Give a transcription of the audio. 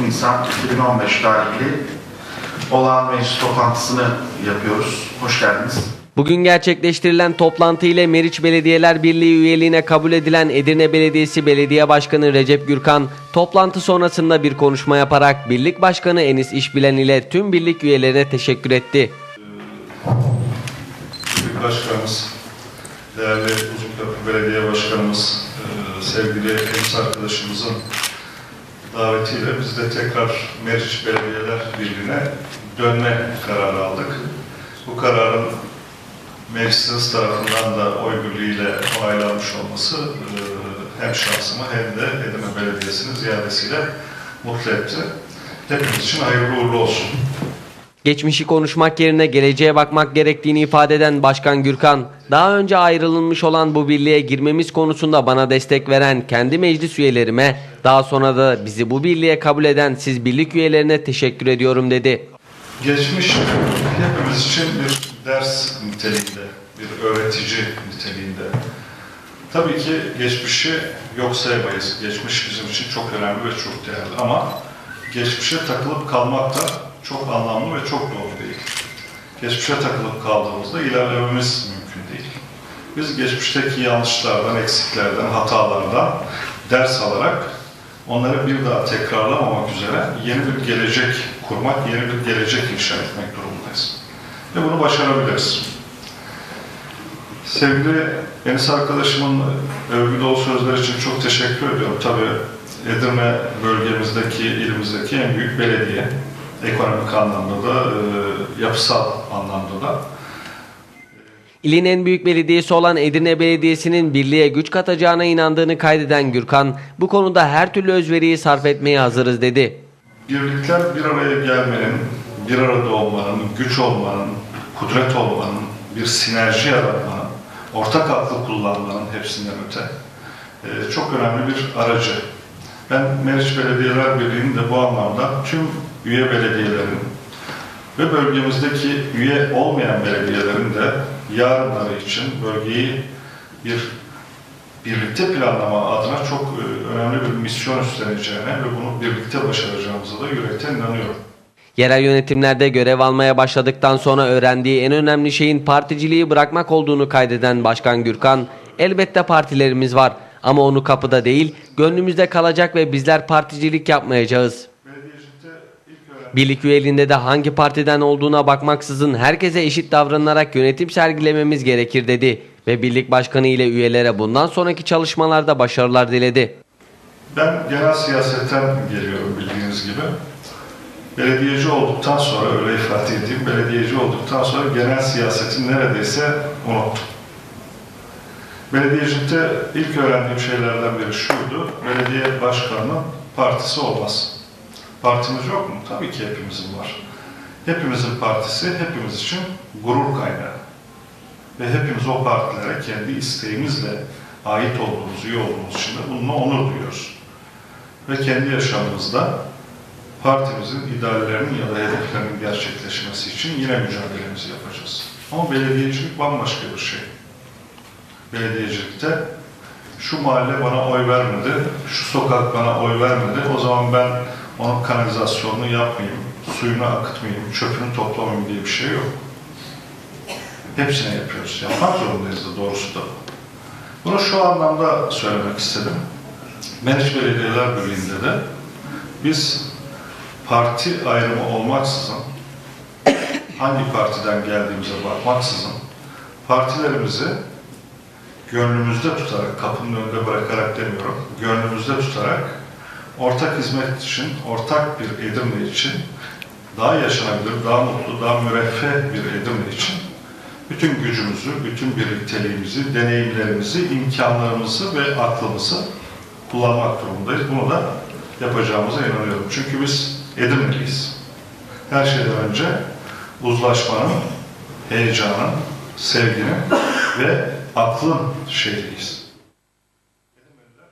Nisan 2015 tarihli olağan meclis toplantısını yapıyoruz. Hoş geldiniz. Bugün gerçekleştirilen toplantı ile Meriç Belediyeler Birliği üyeliğine kabul edilen Edirne Belediyesi Belediye Başkanı Recep Gürkan, toplantı sonrasında bir konuşma yaparak Birlik Başkanı Enis İşbilen ile tüm birlik üyelerine teşekkür etti. Büyük Başkanımız, değerli Uzunköprü Belediye Başkanımız, e, sevgili Enis arkadaşımızın davetiyle biz de tekrar Meriç Belediyeler Birliği'ne dönme kararı aldık. Bu kararın meclisiniz tarafından da oy birliğiyle onaylanmış olması e, hem şahsımı hem de Edirne Belediyesi'nin ziyadesiyle mutlu etti. Hepimiz için hayırlı uğurlu olsun. Geçmişi konuşmak yerine geleceğe bakmak gerektiğini ifade eden Başkan Gürkan, daha önce ayrılmış olan bu birliğe girmemiz konusunda bana destek veren kendi meclis üyelerime, daha sonra da bizi bu birliğe kabul eden siz birlik üyelerine teşekkür ediyorum dedi. Geçmiş hepimiz için bir ders niteliğinde, bir öğretici niteliğinde. Tabii ki geçmişi yok sayamayız. Geçmiş bizim için çok önemli ve çok değerli ama geçmişe takılıp kalmak da çok anlamlı ve çok doğru değil. Geçmişe takılıp kaldığımızda ilerlememiz mümkün değil. Biz geçmişteki yanlışlardan, eksiklerden, hatalardan ders alarak onları bir daha tekrarlamamak üzere yeni bir gelecek kurmak, yeni bir gelecek inşa etmek durumundayız. Ve bunu başarabiliriz. Sevgili Enis arkadaşımın övgü dolu sözleri için çok teşekkür ediyorum. Tabii Edirne bölgemizdeki, ilimizdeki en büyük belediye. Ekonomik anlamda da, e, yapısal anlamda da. İlin en büyük belediyesi olan Edirne Belediyesi'nin birliğe güç katacağına inandığını kaydeden Gürkan, bu konuda her türlü özveriyi sarf etmeye hazırız dedi. Birlikler bir araya gelmenin, bir arada olmanın, güç olmanın, kudret olmanın, bir sinerji yaratmanın, ortak aklı kullanmanın hepsinden öte e, çok önemli bir aracı. Ben Meriç Belediyeler Birliği'nin de bu anlamda tüm üye belediyelerin ve bölgemizdeki üye olmayan belediyelerin de yarınları için bölgeyi bir birlikte planlama adına çok e, önemli bir misyon üstleneceğine ve bunu birlikte başaracağımıza da yürekten inanıyorum. Yerel yönetimlerde görev almaya başladıktan sonra öğrendiği en önemli şeyin particiliği bırakmak olduğunu kaydeden Başkan Gürkan, elbette partilerimiz var ama onu kapıda değil, gönlümüzde kalacak ve bizler particilik yapmayacağız. Birlik üyeliğinde de hangi partiden olduğuna bakmaksızın herkese eşit davranarak yönetim sergilememiz gerekir dedi ve birlik başkanı ile üyelere bundan sonraki çalışmalarda başarılar diledi. Ben genel siyasetten geliyorum bildiğiniz gibi. Belediyeci olduktan sonra, öyle ifade edeyim, belediyeci olduktan sonra genel siyasetin neredeyse unuttum. Belediyecilikte ilk öğrendiğim şeylerden biri şuydu, belediye başkanının partisi olmaz. Partimiz yok mu? Tabii ki hepimizin var. Hepimizin partisi hepimiz için gurur kaynağı. Ve hepimiz o partilere kendi isteğimizle ait olduğumuz, üye olduğumuz için de bununla onur duyuyoruz. Ve kendi yaşamımızda partimizin ideallerinin ya da hedeflerinin gerçekleşmesi için yine mücadelemizi yapacağız. Ama belediyecilik bambaşka bir şey. Belediyecilikte şu mahalle bana oy vermedi, şu sokak bana oy vermedi, o zaman ben onun kanalizasyonunu yapmayayım, suyunu akıtmayayım, çöpünü toplamayayım diye bir şey yok. Hepsini yapıyoruz. Yapmak zorundayız da doğrusu da. bu. Bunu şu anlamda söylemek istedim. Meriç Belediyeler Birliği'nde de biz parti ayrımı olmaksızın, hangi partiden geldiğimize bakmaksızın, partilerimizi gönlümüzde tutarak, kapının önünde bırakarak demiyorum, gönlümüzde tutarak ortak hizmet için, ortak bir Edirne için, daha yaşanabilir, daha mutlu, daha müreffeh bir Edirne için bütün gücümüzü, bütün birlikteliğimizi, deneyimlerimizi, imkanlarımızı ve aklımızı kullanmak durumundayız. Bunu da yapacağımıza inanıyorum. Çünkü biz Edirne'liyiz. Her şeyden önce uzlaşmanın, heyecanın, sevginin ve aklın şehriyiz.